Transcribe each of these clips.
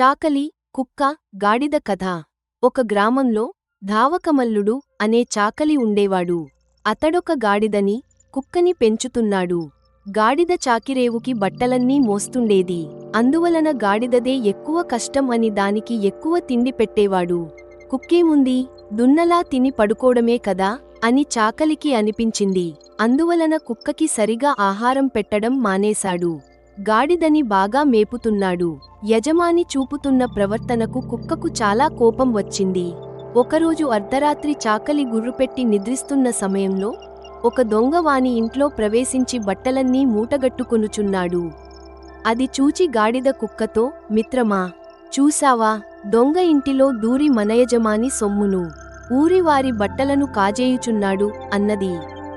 చాకలి కుక్క గాడిద కథ. ఒక గ్రామంలో ధావకమల్లుడు అనే చాకలి ఉండేవాడు. అతడొక గాడిదని కుక్కని పెంచుతున్నాడు. గాడిద చాకిరేవుకి బట్టలన్నీ మోస్తుండేది. అందువలన గాడిదదే ఎక్కువ కష్టం అని దానికి ఎక్కువ తిండి పెట్టేవాడు. కుక్కేముంది దున్నలా తిని పడుకోవడమే కదా అని చాకలికి అనిపించింది. అందువలన కుక్కకి సరిగా ఆహారం పెట్టడం మానేశాడు. గాడిదని బాగా మేపుతున్నాడు. యజమాని చూపుతున్న ప్రవర్తనకు కుక్కకు చాలా కోపం వచ్చింది. ఒకరోజు అర్ధరాత్రి చాకలి గుర్రుపెట్టి నిద్రిస్తున్న సమయంలో ఒక దొంగ వాని ఇంట్లో ప్రవేశించి బట్టలన్నీ మూటగట్టుకొనుచున్నాడు. అది చూచి గాడిద కుక్కతో మిత్రమా చూశావా దొంగ ఇంటిలో దూరి మనయజమాని సొమ్మును ఊరివారి బట్టలను కాజేయుచున్నాడు అన్నది.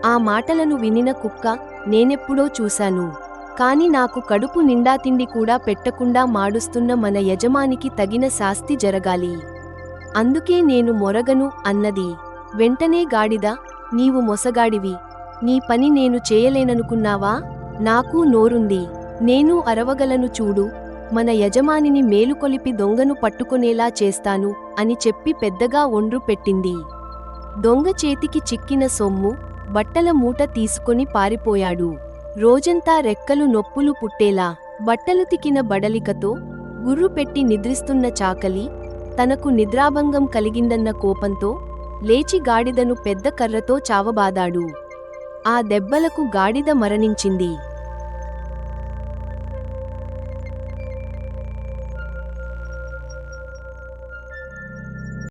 ఆ మాటలను వినిన కుక్క నేనెప్పుడో చూశాను. కాని నాకు కడుపు నిండా తిండి కూడా పెట్టకుండా మాడుస్తున్న మన యజమానికి తగిన శాస్తి జరగాలి. అందుకే నేను మొరగను అన్నది. వెంటనే గాడిద నీవు మొసగాడివి. నీ పని నేను చేయలేననుకున్నావా? నాకు నోరుంది. నేను అరవగలను చూడు. మన యజమానిని మేలుకొలిపి దొంగను పట్టుకొనేలా చేస్తాను అని చెప్పి పెద్దగా ఒండ్రు పెట్టింది. దొంగ చేతికి చిక్కిన సొమ్ము బట్టల మూట తీసుకొని పారిపోయాడు. రోజంతా రెక్కలు నొప్పులు పుట్టేలా బట్టలు తికిన బడలికతో గుర్రు పెట్టి నిద్రిస్తున్న చాకలి తనకు నిద్రాభంగం కలిగిందన్న కోపంతో లేచి గాడిదను పెద్ద కర్రతో చావబాదాడు. ఆ దెబ్బలకు గాడిద మరణించింది.